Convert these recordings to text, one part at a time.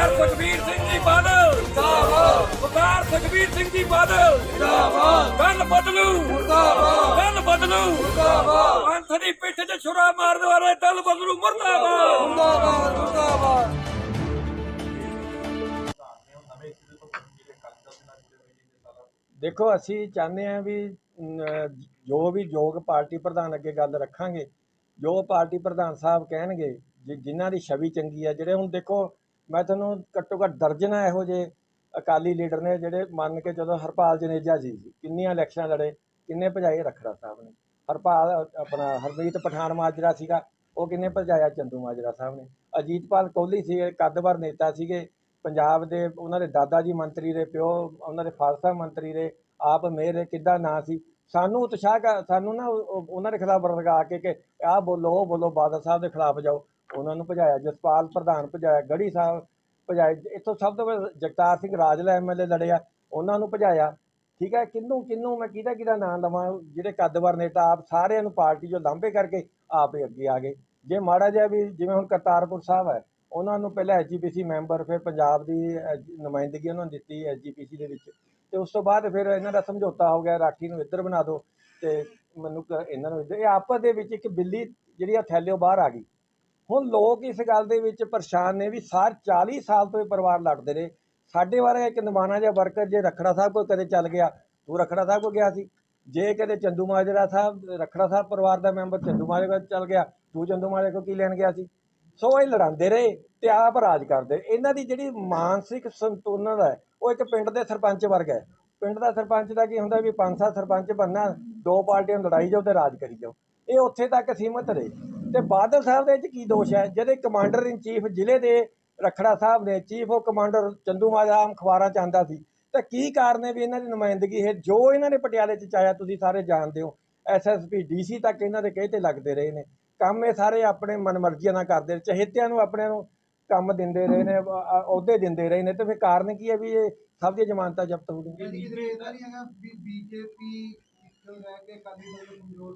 ਸਰਦਾਰ ਸੁਖਬੀਰ ਸਿੰਘ ਜੀ ਬਾਦਲ ਜਿੰਦਾਬਾਦ। ਸਰਦਾਰ ਸੁਖਬੀਰ ਸਿੰਘ ਜੀ ਬਾਦਲ ਜਿੰਦਾਬਾਦ। ਗੱਲ ਬਦਲੂ ਜਿੰਦਾਬਾਦ। ਗੱਲ ਬਦਲੂ ਜਿੰਦਾਬਾਦ। ਪੰਥ ਦੀ ਪਿੱਠ 'ਚ ਛੁਰਾ ਮਾਰਨ ਵਾਲੇ ਦਲ ਬਦਲੂ ਮੁਰਦਾਬਾਦ। ਮੁਰਦਾਬਾਦ ਮੁਰਦਾਬਾਦ। ਦੇਖੋ ਅਸੀਂ ਚਾਹੁੰਦੇ ਹਾਂ ਵੀ ਜੋ ਵੀ ਯੋਗ ਪਾਰਟੀ ਪ੍ਰਧਾਨ ਅੱਗੇ ਗੱਲ ਰੱਖਾਂਗੇ ਜੋ ਪਾਰਟੀ ਪ੍ਰਧਾਨ ਸਾਹਿਬ ਕਹਿਣਗੇ ਜਿ- ਜਿਨ੍ਹਾਂ ਦੀ ਛਵੀ ਚੰਗੀ ਹੈ ਜਿਹੜੇ ਹੁਣ ਦੇਖੋ ਮੈਂ ਤੁਹਾਨੂੰ ਘੱਟੋ ਘੱਟ ਦਰਜਨਾਂ ਇਹੋ ਜਿਹੇ ਅਕਾਲੀ ਲੀਡਰ ਨੇ ਜਿਹੜੇ ਮੰਨ ਕੇ ਜਦੋਂ ਹਰਪਾਲ ਜਨੇਜਾ ਜੀ ਸੀ, ਕਿੰਨੀਆਂ ਇਲੈਕਸ਼ਨਾਂ ਲੜੇ, ਕਿੰਨੇ ਭਜਾਏ ਰਖੜਾ ਸਾਹਿਬ ਨੇ। ਹਰਪਾਲ, ਆਪਣਾ ਹਰਮੀਤ ਪਠਾਨ ਮਾਜਰਾ ਸੀਗਾ, ਉਹ ਕਿੰਨੇ ਭਜਾਇਆ ਚੰਦੂ ਮਾਜਰਾ ਸਾਹਿਬ ਨੇ। ਅਜੀਤਪਾਲ ਕੋਹਲੀ ਸੀ, ਕੱਦਵਰ ਨੇਤਾ ਸੀਗੇ, ਪੰਜਾਬ ਦੇ ਉਹਨਾਂ ਦੇ ਦਾਦਾ ਜੀ ਮੰਤਰੀ ਦੇ ਪਿਓ, ਉਹਨਾਂ ਦੇ ਫਾਦਰ ਮੰਤਰੀ ਦੇ ਆਪ ਮੇਰੇ ਕਿੱਦਾਂ ਨਾਂ ਸੀ। ਸਾਨੂੰ ਉਤਸ਼ਾਹ ਸਾਨੂੰ ਨਾ ਉਹ- ਉਹਨਾਂ ਦੇ ਖਿਲਾਫ ਵਰਗਾ ਕੇ ਕਿ ਆਹ ਬੋਲੋ, ਉਹ ਬੋਲੋ, ਬਾਦਲ ਸਾਹਿਬ ਦੇ ਖਿਲਾਫ ਜਾਓ। ਉਹਨਾਂ ਨੂੰ ਭਜਾਇਆ, ਜਸਪਾਲ ਪ੍ਰਧਾਨ ਭਜਾਇਆ, ਗੜੀ ਸਾਹਿਬ ਭਜਾਏ, ਇੱਥੋਂ ਸਭ ਤੋਂ ਪਹਿਲਾਂ ਜਗਤਾਰ ਸਿੰਘ ਰਾਜਲਾ ਐਮਐਲਏ ਲੜਿਆ, ਉਹਨਾਂ ਨੂੰ ਭਜਾਇਆ। ਠੀਕ ਹੈ, ਕਿੰਨੂੰ ਕਿੰਨੂੰ, ਮੈਂ ਕਿਹਦਾ ਕਿਹਦਾ ਨਾਂ ਲਵਾਂ, ਜਿਹੜੇ ਕੱਦਵਰ ਨੇਤਾ ਆਪ ਸਾਰਿਆਂ ਨੂੰ ਪਾਰਟੀ ਚੋਂ ਲਾਂਭੇ ਕਰਕੇ ਆਪ ਹੀ ਅੱਗੇ ਆ ਗਏ। ਜੇ ਮਾੜਾ ਜਿਹਾ ਵੀ ਜਿਵੇਂ ਹੁਣ ਕਰਤਾਰਪੁਰ ਸਾਹਿਬ ਹੈ, ਉਹਨਾਂ ਨੂੰ ਪਹਿਲਾਂ ਐਸਜੀਪੀਸੀ ਮੈਂਬਰ, ਫਿਰ ਪੰਜਾਬ ਦੀ ਨੁਮਾਇੰਦਗੀ ਉਹਨਾਂ ਨੂੰ ਦਿੱਤੀ ਐਸਜੀਪੀਸੀ ਦੇ ਵਿੱਚ। ਤੇ ਉਸ ਤੋਂ ਬਾਅਦ ਫਿਰ ਇਹਨਾਂ ਦਾ ਸਮਝੌਤਾ ਹੋ ਗਿਆ ਰਾਠੀ ਨੂੰ ਇੱਧਰ ਬਣਾ ਦਿਓ ਤੇ ਮੈਨੂੰ ਕ- ਇਹਨਾਂ ਨੂੰ ਇਹ ਆਪਸ ਦੇ ਵਿੱਚ ਇੱਕ ਬਿੱਲੀ ਜਿਹੜੀ ਆ ਥੈਲਿਓ ਬਾਹਰ ਆ ਗਈ। ਹੁਣ ਲੋਕ ਇਸ ਗੱਲ ਦੇ ਵਿੱਚ ਪਰੇਸ਼ਾਨ ਨੇ ਵੀ ਸਾਰ 40 ਸਾਲ ਤੋਂ ਇਹ ਪਰਿਵਾਰ ਲੜਦੇ ਰਹੇ ਸਾਡੇ ਬਾਰੇ ਇੱਕ ਨਿਮਾਣਾ ਜਿਹਾ ਵਰਕਰ ਜੇ ਰਖੜਾ ਸਾਹਿਬ ਕੋਈ ਕਦੇ ਚੱਲ ਗਿਆ, ਤੂੰ ਰਖੜਾ ਸਾਹਿਬ ਕੋ ਗਿਆ ਸੀ। ਜੇ ਕਦੇ ਚੰਦੂ ਮਾਜਰਾ ਸਾਹਿਬ, ਰਖੜਾ ਸਾਹਿਬ ਪਰਿਵਾਰ ਦਾ ਮੈਂਬਰ ਚੰਦੂ ਮਾਜਰਾ ਚੱਲ ਗਿਆ, ਤੂੰ ਚੰਦੂ ਮਾਜਰਾ ਕੋ ਕੀ ਲੈਣ ਗਿਆ ਸੀ? ਸੋ ਇਹ ਲੜਾਉਂਦੇ ਰਹੇ ਤੇ ਆਪ ਰਾਜ ਕਰਦੇ। ਇਹਨਾਂ ਦੀ ਜਿਹੜੀ ਮਾਨਸਿਕ ਸੰਤੁਲਨ ਹੈ, ਉਹ ਇੱਕ ਪਿੰਡ ਦੇ ਸਰਪੰਚ ਵਰਗਾ ਹੈ। ਪਿੰਡ ਦਾ ਸਰਪੰਚ ਦਾ ਕੀ ਹੁੰਦਾ ਵੀ ਪੰਜ ਸੱਤ ਸਰਪੰਚ ਬੰਨਾ ਦੋ ਪਾਰਟੀਆਂ ਨੂੰ ਲੜਾਈ ਜਾਓ ਤੇ ਰਾਜ ਕਰੀ ਜਾਓ। ਇਹ ਉੱਥੇ ਤੱਕ ਸੀਮਤ ਰਹੇ। ਤੇ ਬਾਦਲ ਸਾਹਿਬ ਦੇ ਵਿੱਚ ਕੀ ਦੋਸ਼ ਹੈ? ਜਿਹੜੇ ਕਮਾਂਡਰ ਇਨ ਚੀਫ ਜ਼ਿਲ੍ਹੇ ਦੇ ਰਖੜਾ ਸਾਹਿਬ ਨੇ ਚੀਫ ਉਹ ਕਮਾਂਡਰ ਚੰਦੂ ਮਾਜਰਾ ਆਮ ਅਖਬਾਰਾਂ ਚ ਆਂਦਾ ਸੀ। ਤਾਂ ਕੀ ਕਾਰਨ ਹੈ ਵੀ ਇਹਨਾਂ ਦੀ ਨੁਮਾਇੰਦਗੀ ਹੈ ਜੋ ਇਹਨਾਂ ਨੇ ਪਟਿਆਲੇ ਚ ਚਾਹਿਆ ਤੁਸੀਂ ਸਾਰੇ ਜਾਣਦੇ ਹੋ। ਐਸਐਸਪੀ ਡੀਸੀ ਤੱਕ ਇਹਨਾਂ ਦੇ ਕਹੇ ਤੇ ਲੱਗਦੇ ਰਹੇ ਨੇ। ਕੰਮ ਇਹ ਸਾਰੇ ਆਪਣੇ ਮਨਮਰਜ਼ੀਆਂ ਨਾਲ ਕਰਦੇ ਨੇ ਚਹੇਤਿਆਂ ਨੂੰ ਆਪਣੇ ਨੂੰ ਕੰਮ ਦਿੰਦੇ ਰਹੇ ਨੇ ਅਹੁਦੇ ਦਿੰਦੇ ਰਹੇ ਨੇ। ਤੇ ਫਿਰ ਕਾਰਨ ਕੀ ਹੈ ਵੀ ਇਹ ਸਭ ਦੀਆਂ ਜ਼ਮਾਨਤਾਂ ਜ਼ਬਤ ਹੋ ਗਈਆਂ? ਨੂੰ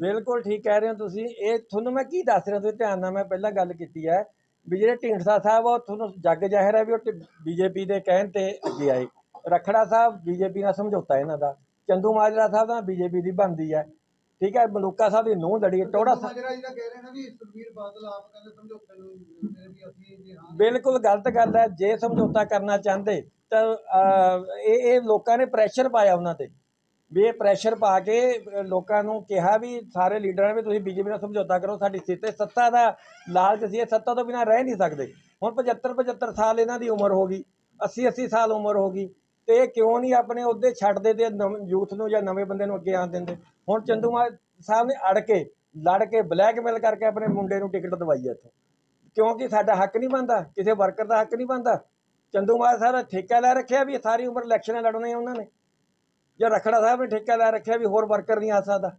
ਬਿਲਕੁਲ ਠੀਕ ਕਹਿ ਰਹੇ ਹੋ ਤੁਸੀਂ। ਇਹ ਤੁਹਾਨੂੰ ਮੈਂ ਕੀ ਦੱਸ ਰਿਹਾ ਤੁਸੀਂ ਧਿਆਨ ਨਾਲ ਮੈਂ ਪਹਿਲਾਂ ਗੱਲ ਕੀਤੀ ਹੈ ਵੀ ਜਿਹੜੇ ਢੀਂਡਸਾ ਸਾਹਿਬ ਆ ਉਹ ਤੁਹਾਨੂੰ ਜੱਗ ਜ਼ਾਹਿਰ ਹੈ ਵੀ ਉਹ ਬੀਜੇਪੀ ਦੇ ਕਹਿਣ ਤੇ ਅੱਗੇ ਆਏ। ਰਖੜਾ ਸਾਹਿਬ ਬੀਜੇਪੀ ਨਾਲ ਸਮਝੌਤਾ ਇਹਨਾਂ ਦਾ। ਚੰਦੂ ਮਾਜਰਾ ਸਾਹਿਬ ਨਾਲ ਬੀਜੇਪੀ ਦੀ ਬਣਦੀ ਹੈ। ਠੀਕ ਹੈ ਮਲੂਕਾ ਸਾਹਿਬ ਦੀ ਨੂੰਹ ਲੜੀ ਟੋੜਾ ਸਾਹਿਬ ਮਾਜਰਾ ਜੀ ਦਾ ਕਹਿ ਰਹੇ ਨੇ ਵੀ ਸੁਖਬੀਰ ਬਾਦਲ ਆਪ ਕਹਿੰਦੇ ਸਮਝੌਤੇ ਨੂੰ ਵੀ ਅਸੀਂ ਜੀ ਹਾਂ ਬਿਲਕੁਲ ਗਲਤ ਗੱਲ ਹੈ। ਜੇ ਸਮਝੌਤਾ ਕਰਨਾ ਚਾਹੁੰਦੇ ਤਾਂ ਇਹ ਇਹ ਲੋਕਾਂ ਨੇ ਪ੍ਰੈਸ਼ਰ ਪਾਇਆ ਉਹਨਾਂ ਤੇ। ਵੀ ਇਹ ਪ੍ਰੈਸ਼ਰ ਪਾ ਕੇ ਲੋਕਾਂ ਨੂੰ ਕਿਹਾ ਵੀ ਸਾਰੇ ਲੀਡਰਾਂ ਨੇ ਵੀ ਤੁਸੀਂ ਬੀਜੇਪੀ ਨਾਲ ਸਮਝੌਤਾ ਕਰੋ, ਸਾਡੀ ਸਿੱਤੇ ਸੱਤਾ ਦਾ ਲਾਲਚ ਸੀ, ਇਹ ਸੱਤਾ ਤੋਂ ਬਿਨਾਂ ਰਹਿ ਨਹੀਂ ਸਕਦੇ। ਹੁਣ 75 75 ਸਾਲ ਇਹਨਾਂ ਦੀ ਉਮਰ ਹੋ ਗਈ 80 80 ਸਾਲ ਉਮਰ ਹੋ ਗਈ ਤੇ ਇਹ ਕਿਉਂ ਨਹੀਂ ਆਪਣੇ ਉਹਦੇ ਛੱਡਦੇ ਤੇ ਯੂਥ ਨੂੰ ਜਾਂ ਨਵੇਂ ਬੰਦੇ ਨੂੰ ਅੱਗੇ ਆਉਣ ਦਿੰਦੇ? ਹੁਣ ਚੰਦੂਮਾ ਸਾਹਿਬ ਨੇ ਅੜ ਕੇ, ਲੜ ਕੇ ਬਲੈਕਮੇਲ ਕਰਕੇ ਆਪਣੇ ਮੁੰਡੇ ਨੂੰ ਟਿਕਟ ਦਵਾਈ ਹੈ ਇੱਥੋਂ। ਕਿਉਂਕਿ ਸਾਡਾ ਹੱਕ ਨਹੀਂ ਬਣਦਾ, ਕਿਸੇ ਵਰਕਰ ਦਾ ਹੱਕ ਨਹੀਂ ਬਣਦਾ। ਚੰਦੂ ਸਾਹਿਬ ਨੇ ਠੇਕਾ ਲੈ ਰੱਖਿਆ ਵੀ ਸਾਰੀ ਉਮਰ ਇਲੈਕਸ਼ਨਾਂ ਲੜਨੇ ਉਹਨਾਂ ਨੇ। ਜਾਂ ਰਖੜਾ ਸਾਹਿਬ ਨੇ ਠੇਕਾ ਲੈ ਰੱਖਿਆ ਵੀ ਹੋਰ ਵਰਕਰ ਨਹੀਂ ਆ ਸਕਦਾ।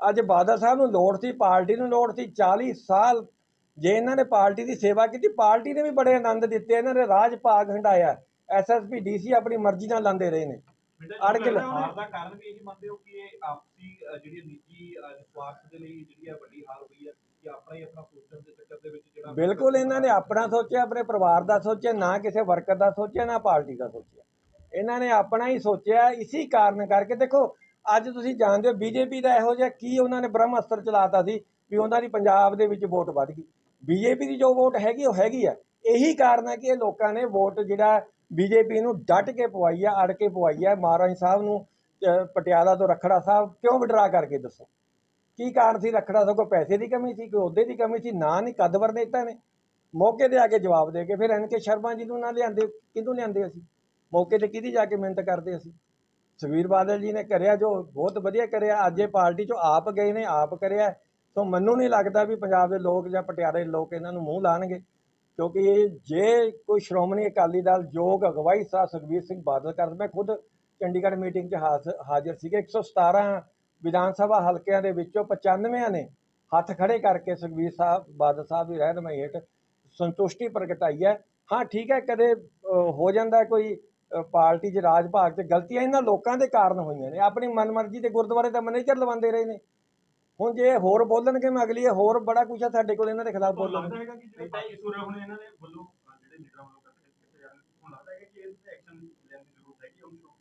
ਅੱਜ ਬਾਦਲ ਸਾਹਿਬ ਨੂੰ ਲੋੜ ਸੀ ਪਾਰਟੀ ਨੂੰ ਲੋੜ ਸੀ 40 ਸਾਲ ਜੇ ਇਹਨਾਂ ਨੇ ਪਾਰਟੀ ਦੀ ਸੇਵਾ ਕੀਤੀ ਪਾਰਟੀ ਨੇ ਵੀ ਬੜੇ ਆਨੰਦ ਦਿੱਤੇ ਇਹਨਾਂ ਨੇ ਰਾਜ ਭਾਗ ਹੰਡਾਇਆ। ਐਸਐਸਪੀ ਡੀਸੀ ਆਪਣੀ ਮਰਜ਼ੀ ਨਾਲ ਲਾਂਦੇ ਰਹੇ ਨੇ। ਅੜ ਕੇ ਹਾਰ ਦਾ ਕਾਰਨ ਵੀ ਇਹੀ ਮੰਨਦੇ ਹੋ ਕਿ ਇਹ ਆਪਸੀ ਜਿਹੜੀ ਨਿੱਜੀ ਸਵਾਰਥ ਦੇ ਲਈ ਜਿਹੜੀ ਵੱਡੀ ਹਾਰ ਹੋਈ ਹੈ ਕਿ ਆਪਣਾ ਹੀ ਆਪਣਾ ਸੋਚਣ ਦੇ ਚੱਕਰ ਦੇ ਵਿੱਚ ਜਿਹੜਾ ਬਿਲਕੁਲ ਇਹਨਾਂ ਨੇ ਆਪਣਾ ਸੋਚਿਆ ਆਪਣੇ ਪਰਿਵਾਰ ਦਾ ਸੋਚਿਆ ਨਾ ਕਿਸੇ ਵਰਕਰ ਦਾ ਸੋਚਿਆ ਨਾ ਪਾਰਟੀ ਦਾ ਸੋਚਿਆ। ਇਹਨਾਂ ਨੇ ਆਪਣਾ ਹੀ ਸੋਚਿਆ, ਇਸੇ ਕਾਰਨ ਕਰਕੇ ਦੇਖੋ, ਅੱਜ ਤੁਸੀਂ ਜਾਣਦੇ ਹੋ ਬੀਜੇਪੀ ਦਾ ਇਹੋ ਜਿਹਾ ਕੀ ਉਹਨਾਂ ਨੇ ਬ੍ਰਹਮ ਅਸਤਰ ਚਲਾਤਾ ਸੀ ਵੀ ਉਹਨਾਂ ਦੀ ਪੰਜਾਬ ਦੇ ਵਿੱਚ ਵੋਟ ਵੱਧ ਗਈ। ਬੀਜੇਪੀ ਦੀ ਜੋ ਵੋਟ ਹੈਗੀ, ਉਹ ਹੈਗੀ ਆ। ਇਹੀ ਕਾਰਨ ਹੈ ਕਿ ਇਹ ਲੋਕਾਂ ਨੇ ਵੋਟ ਜਿਹੜਾ ਬੀਜੇਪੀ ਨੂੰ ਡਟ ਕੇ ਪਵਾਈ ਆ, ਅੜ ਕੇ ਪਵਾਈ ਆ, ਮਹਾਰਾਜ ਸਾਹਿਬ ਨੂੰ ਪਟਿਆਲਾ ਤੋਂ ਰਖੜਾ ਸਾਹਿਬ ਕਿਉਂ ਵਿਡਰਾ ਕਰਕੇ ਦੱਸੋ? ਕੀ ਕਾਰਨ ਸੀ ਰਖੜਾ ਸਾਹਿਬ ਕੋਈ ਪੈਸੇ ਦੀ ਕਮੀ ਸੀ, ਕੋਈ ਅਹੁਦੇ ਦੀ ਕਮੀ ਸੀ, ਨਾ ਨਹੀਂ ਕਦਵਰ ਨੇਤਾ ਨੇ ਮੌਕੇ ਤੇ ਆ ਕੇ ਜਵਾਬ ਦੇ ਕੇ ਫਿਰ ਐਨ ਕੇ ਸ਼ਰਮਾ ਜੀ ਨੂੰ ਨਾ ਲਿਆਂਦੇ, ਕਿਹਨੂੰ ਲਿਆਂਦੇ ਅਸੀਂ? ਮੌਕੇ ਤੇ ਕਿਹਦੀ ਜਾ ਕੇ ਮਿਹਨਤ ਕਰਦੇ ਅਸੀਂ? ਸੁਖਬੀਰ ਬਾਦਲ ਜੀ ਨੇ ਕਰਿਆ ਜੋ ਬਹੁਤ ਵਧੀਆ ਕਰਿਆ। ਅੱਜ ਇਹ ਪਾਰਟੀ ਚੋਂ ਆਪ ਗਏ ਨੇ, ਆਪ ਕਰਿਆ। ਸੋ ਮੈਨੂੰ ਨਹੀਂ ਲੱਗਦਾ ਵੀ ਪੰਜਾਬ ਦੇ ਲੋਕ ਜਾਂ ਪਟਿਆਲੇ ਦੇ ਲੋਕ ਇਹਨਾਂ ਨੂੰ ਮੂੰਹ ਲਾਣਗੇ। ਕਿਉਂਕਿ ਇਹ ਜੇ ਕੋਈ ਸ਼੍ਰੋਮਣੀ ਅਕਾਲੀ ਦਲ ਯੋਗ ਅਗਵਾਈ ਸਾ ਸੁਖਬੀਰ ਸਿੰਘ ਬਾਦਲ ਕਰਦੇ, ਮੈਂ ਖੁਦ ਚੰਡੀਗੜ੍ਹ ਮੀਟਿੰਗ 'ਚ ਹਾਸ- ਹਾਜ਼ਰ ਸੀਗੇ। 117 ਵਿਧਾਨ ਸਭਾ ਹਲਕਿਆਂ ਦੇ ਵਿੱਚੋਂ 95 ਨੇ ਹੱਥ ਖੜੇ ਕਰਕੇ ਸੁਖਬੀਰ ਸਾਹਿਬ ਬਾਦਲ ਸਾਹਿਬ ਦੀ ਰਹਿਨਮਾਈ ਹੇਠ ਸੰਤੁਸ਼ਟੀ ਪ੍ਰਗਟਾਈ ਹੈ। ਹਾਂ, ਠੀਕ ਹੈ, ਕਦੇ ਹੋ ਜਾਂਦਾ ਕੋਈ ਪਾਰਟੀ 'ਚ ਰਾਜ ਭਾਗ 'ਚ ਗਲਤੀਆਂ ਇਹਨਾਂ ਲੋਕਾਂ ਦੇ ਕਾਰਨ ਹੋਈਆਂ ਨੇ। ਆਪਣੀ ਮਨਮਰਜ਼ੀ ਤੇ ਗੁਰਦੁਆਰੇ ਦਾ ਮੈਨੇਜਰ ਲਵਾਉਂਦੇ ਰਹੇ ਨੇ। ਹੁਣ ਜੇ ਹੋਰ ਬੋਲਣਗੇ ਮੈਂ ਅਗਲੀ ਹੋਰ ਬੜਾ ਕੁਛ ਆ ਸਾਡੇ ਕੋਲ ਇਹਨਾਂ ਦੇ ਖਿਲਾਫ ਬੋਲਣ।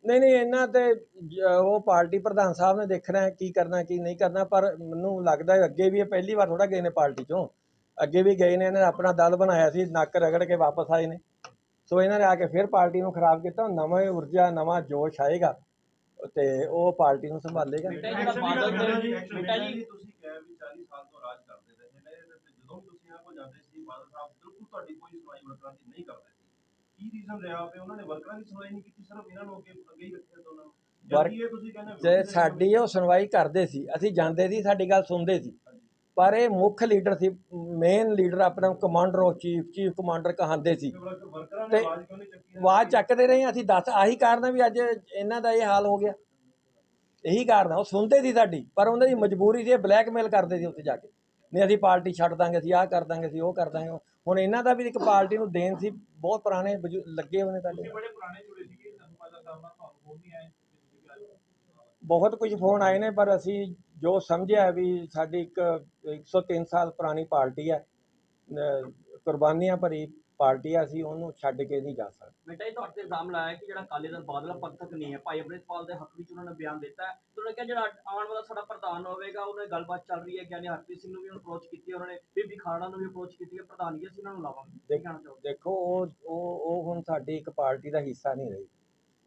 ਨਹੀਂ ਨਹੀਂ ਇਹਨਾਂ ਤੇ ਉਹ ਪਾਰਟੀ ਪ੍ਰਧਾਨ ਸਾਹਿਬ ਨੇ ਦੇਖਣਾ ਕੀ ਕਰਨਾ ਕੀ ਨਹੀਂ ਕਰਨਾ ਪਰ ਮੈਨੂੰ ਲੱਗਦਾ ਅੱਗੇ ਵੀ ਇਹ ਪਹਿਲੀ ਵਾਰ ਥੋੜਾ ਗਏ ਨੇ ਪਾਰਟੀ ਚੋਂ। ਅੱਗੇ ਵੀ ਗਏ ਨੇ ਇਹਨਾਂ ਨੇ ਆਪਣਾ ਦਲ ਬਣਾਇਆ ਸੀ ਨੱਕ ਰਗੜ ਕੇ ਵਾਪਸ ਆਏ ਨੇ। ਸੋ ਇਹਨਾਂ ਨੇ ਆ ਕੇ ਫਿਰ ਪਾਰਟੀ ਨੂੰ ਖਰਾਬ ਕੀਤਾ ਨਵਾਂ ਊਰਜਾ ਨਵਾਂ ਜੋਸ਼ ਆਏਗਾ। ਤੇ ਉਹ ਪਾਰਟੀ ਨੂੰ ਸੰਭਾਲੇਗਾ। ਬੇਟਾ ਜਿਹੜਾ ਬਾਦਲ ਤੇ ਬੇਟਾ ਜੀ ਤੁਸੀਂ ਕਿਹਾ ਵੀ 40 ਸਾਲ ਤੋਂ ਰਾਜ ਕਰਦੇ ਰਹੇ ਨੇ ਤੇ ਜਦੋਂ ਵੀ ਤੁਸੀਂ ਇਹਨਾਂ ਕੋਲ ਜਾਂਦੇ ਸੀ ਬਾਦਲ ਸਾਹਿਬ ਬਿਲਕੁਲ ਤੁਹਾਡੀ ਕੋਈ ਸੁਣਵਾਈ ਵਰਕਰਾਂ ਦੀ ਨਹੀਂ ਕਰਦੇ ਸੀ। ਕੀ ਰੀਜ਼ਨ ਰਿਹਾ ਪਏ ਉਹਨਾਂ ਨੇ ਵਰਕਰਾਂ ਦੀ ਸੁਣਵਾਈ ਨਹੀਂ ਕੀਤੀ ਸਿਰਫ ਇਹਨਾਂ ਨੂੰ ਅੱਗੇ ਅੱਗੇ ਹੀ ਰੱਖਿਆ ਦੋਨਾਂ ਨੂੰ? ਵਰਕ- ਜਦਕਿ ਇਹ ਤੁਸੀਂ ਕਹਿੰਦੇ ਤੇ ਸਾਡੀ ਉਹ ਸੁਣਵਾਈ ਕਰਦੇ ਸੀ ਅਸੀਂ ਜਾਂਦੇ ਸੀ ਸਾਡੀ ਗੱਲ ਸੁਣਦੇ ਸੀ। ਪਰ ਇਹ ਮੁੱਖ ਲੀਡਰ ਸੀ ਮੇਨ ਲੀਡਰ ਆਪਣਾ ਕਮਾਂਡਰ ਉਹ ਚੀਫ ਚੀਫ ਕਮਾਂਡਰ ਕਹਾਂਦੇ ਸੀ। ਤੇ ਆਵਾਜ਼ ਚੱਕਦੇ ਰਹੇ ਅਸੀਂ ਦੱਸ ਆਹੀ ਕਾਰਨ ਵੀ ਅੱਜ ਇਹਨਾਂ ਦਾ ਇਹ ਹਾਲ ਹੋ ਗਿਆ। ਇਹੀ ਕਾਰਨ ਉਹ ਸੁਣਦੇ ਸੀ ਸਾਡੀ ਪਰ ਉਹਨਾਂ ਦੀ ਮਜਬੂਰੀ ਸੀ ਇਹ ਬਲੈਕਮੇਲ ਕਰਦੇ ਸੀ ਉੱਥੇ ਜਾ ਕੇ। ਨਹੀਂ ਅਸੀਂ ਪਾਰਟੀ ਛੱਡ ਦਾਂਗੇ ਅਸੀਂ ਆਹ ਕਰ ਦਾਂਗੇ ਅਸੀਂ ਉਹ ਕਰ ਦਾਂਗੇ। ਹੁਣ ਇਹਨਾਂ ਦਾ ਵੀ ਇੱਕ ਪਾਰਟੀ ਨੂੰ ਦੇਣ ਸੀ ਬਹੁਤ ਪੁਰਾਣੇ ਲੱਗੇ ਹੋਏ ਨੇ ਸਾਡੇ। ਤੁਸੀਂ ਬੜੇ ਪੁਰਾਣੇ ਜੁੜੇ ਸੀਗੇ ਤੁਹਾਨੂੰ ਪਤਾ ਨਾਲ ਤੁਹਾਨੂੰ ਫੋਨ ਨਹੀਂ ਆਏ ਬਹੁਤ ਕੁਝ ਫੋਨ ਆਏ ਨੇ ਪਰ ਅਸੀਂ ਜੋ ਸਮਝਿਆ ਵੀ ਸਾਡੀ ਇੱਕ 103 ਸਾਲ ਪੁਰਾਣੀ ਪਾਰਟੀ ਹੈ ਕੁਰਬਾਨੀਆਂ ਭਰੀ ਪਾਰਟੀ ਹੈ ਅਸੀਂ ਉਹਨੂੰ ਛੱਡ ਕੇ ਨਹੀਂ ਜਾ ਸਕਦੇ। ਬੇਟਾ ਜੀ ਤੁਹਾਡੇ ਤੇ ਇਲਜ਼ਾਮ ਲਾਇਆ ਕਿ ਜਿਹੜਾ ਅਕਾਲੀ ਦਲ ਬਾਦਲ ਆ, ਪੰਥਕ ਨਹੀਂ ਹੈ ਭਾਈ ਅੰਮ੍ਰਿਤਪਾਲ ਦੇ ਹੱਕ ਵਿੱਚ ਉਹਨਾਂ ਨੇ ਬਿਆਨ ਦਿੱਤਾ ਹੈ। ਤੇ ਉਹਨਾਂ ਨੇ ਕਿਹਾ ਜਿਹੜਾ ਆਉਣ ਵਾਲਾ ਸਾਡਾ ਪ੍ਰਧਾਨ ਹੋਵੇਗਾ ਉਹਨਾਂ ਗੱਲਬਾਤ ਚੱਲ ਰਹੀ ਹੈ ਗਿਆਨੀ ਹਰਪ੍ਰੀਤ ਸਿੰਘ ਨੂੰ ਵੀ ਅਪਰੋਚ ਕੀਤੀ ਹੈ ਉਹਨਾਂ ਨੇ ਬੀਬੀ ਖਾੜਾ ਨੂੰ ਵੀ ਅਪਰੋਚ ਕੀਤੀ ਹੈ ਪ੍ਰਧਾਨਗੀ ਅਸੀਂ ਉਹਨਾਂ ਨੂੰ ਲਾਵਾਂਗੇ। ਦੇਖੋ ਉਹ ਉਹ ਹੁਣ ਸਾਡੀ ਇੱਕ ਪਾਰਟੀ ਦਾ ਹਿੱਸਾ ਨਹੀਂ ਰਹੀ।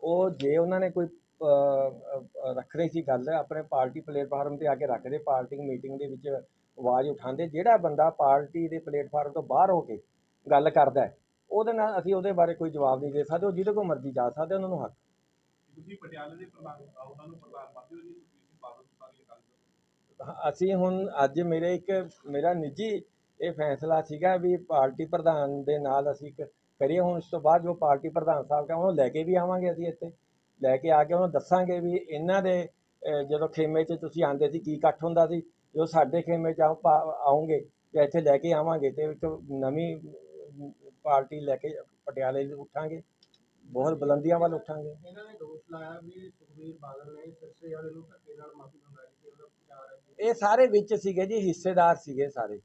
ਉਹ ਜੇ ਉਹਨਾਂ ਨੇ ਕੋਈ ਅਹ, ਰੱਖਣੀ ਸੀ ਗੱਲ ਆਪਣੇ ਪਾਰਟੀ ਪਲੇਟਫਾਰਮ ਤੇ ਆ ਕੇ ਰੱਖਦੇ ਪਾਰਟੀ ਮੀਟਿੰਗ ਦੇ ਵਿੱਚ ਆਵਾਜ਼ ਉਠਾਉਂਦੇ ਜਿਹੜਾ ਬੰਦਾ ਪਾਰਟੀ ਦੇ ਪਲੇਟਫਾਰਮ ਤੋਂ ਬਾਹਰ ਹੋ ਕੇ ਗੱਲ ਕਰਦਾ ਉਹਦੇ ਨਾਲ ਅਸੀਂ ਉਹਦੇ ਬਾਰੇ ਕੋਈ ਜਵਾਬ ਨਹੀਂ ਦੇ ਸਕਦੇ ਉਹ ਜਿਹਦੇ ਕੋਲ ਮਰਜ਼ੀ ਜਾ ਸਕਦੇ ਉਹਨਾਂ ਨੂੰ ਹੱਕ। ਤੁਸੀਂ ਪਟਿਆਲੇ ਦੇ ਪ੍ਰਧਾਨ ਉਹਨਾਂ ਨੂੰ ਪ੍ਰਧਾਨ ਮੰਨਦੇ ਹੋ ਜੀ ਤੁਸੀਂ ਬਾਦਲ ਸਾਰੀ ਅਕਾਲੀ ਦਲ ਅਸੀਂ ਹੁਣ ਅੱਜ ਮੇਰੇ ਇੱਕ ਮੇਰਾ ਨਿੱਜੀ ਇਹ ਫੈਸਲਾ ਸੀਗਾ ਵੀ ਪਾਰਟੀ ਪ੍ਰਧਾਨ ਦੇ ਨਾਲ ਅਸੀਂ ਇੱਕ ਕਰੀਏ ਹੁਣ ਇਸ ਤੋਂ ਬਾਅਦ ਜੋ ਪਾਰਟੀ ਪ੍ਰਧਾਨ ਸਾਹਿਬ ਕਹਿੰਦੇ ਉਹਨੂੰ ਲੈ ਕੇ ਵੀ ਆਵਾਂਗੇ ਅਸੀਂ ਇੱਥੇ। ਲੈ ਕੇ ਆ ਕੇ ਉਹਨੂੰ ਦੱਸਾਂਗੇ ਵੀ ਇਹਨਾਂ ਦੇ ਜਦੋਂ ਖੇਮੇ 'ਚ ਤੁਸੀਂ ਆਂਦੇ ਸੀ ਕੀ ਇਕੱਠ ਹੁੰਦਾ ਸੀ ਜੋ ਸਾਡੇ ਖੇਮੇ 'ਚ ਆਓ ਪਾ- ਆਓਗੇ ਤੇ ਇੱਥੇ ਲੈ ਕੇ ਆਵਾਂਗੇ ਤੇ ਇੱਕ ਨਵੀਂ ਪਾਰਟੀ ਲੈ ਕੇ ਪਟਿਆਲੇ ਨੂੰ ਉੱਠਾਂਗੇ। ਬਹੁਤ ਬੁਲੰਦੀਆਂ ਵੱਲ ਉੱਠਾਂਗੇ। ਇਹਨਾਂ ਨੇ ਦੋਸ਼ ਲਾਇਆ ਵੀ ਸੁਖਬੀਰ ਬਾਦਲ ਨੇ ਸਿਰਸੇ ਵਾਲੇ ਨੂੰ ਧੱਕੇ ਨਾਲ ਮਾਫੀ ਮੰਗਾਈ ਤੇ ਉਹਦਾ ਵਿਚਾਰ ਹੈ। ਇਹ ਸਾਰੇ ਵਿੱਚ ਸੀਗੇ ਜੀ ਹਿੱਸੇਦਾਰ ਸੀਗੇ ਸਾਰੇ।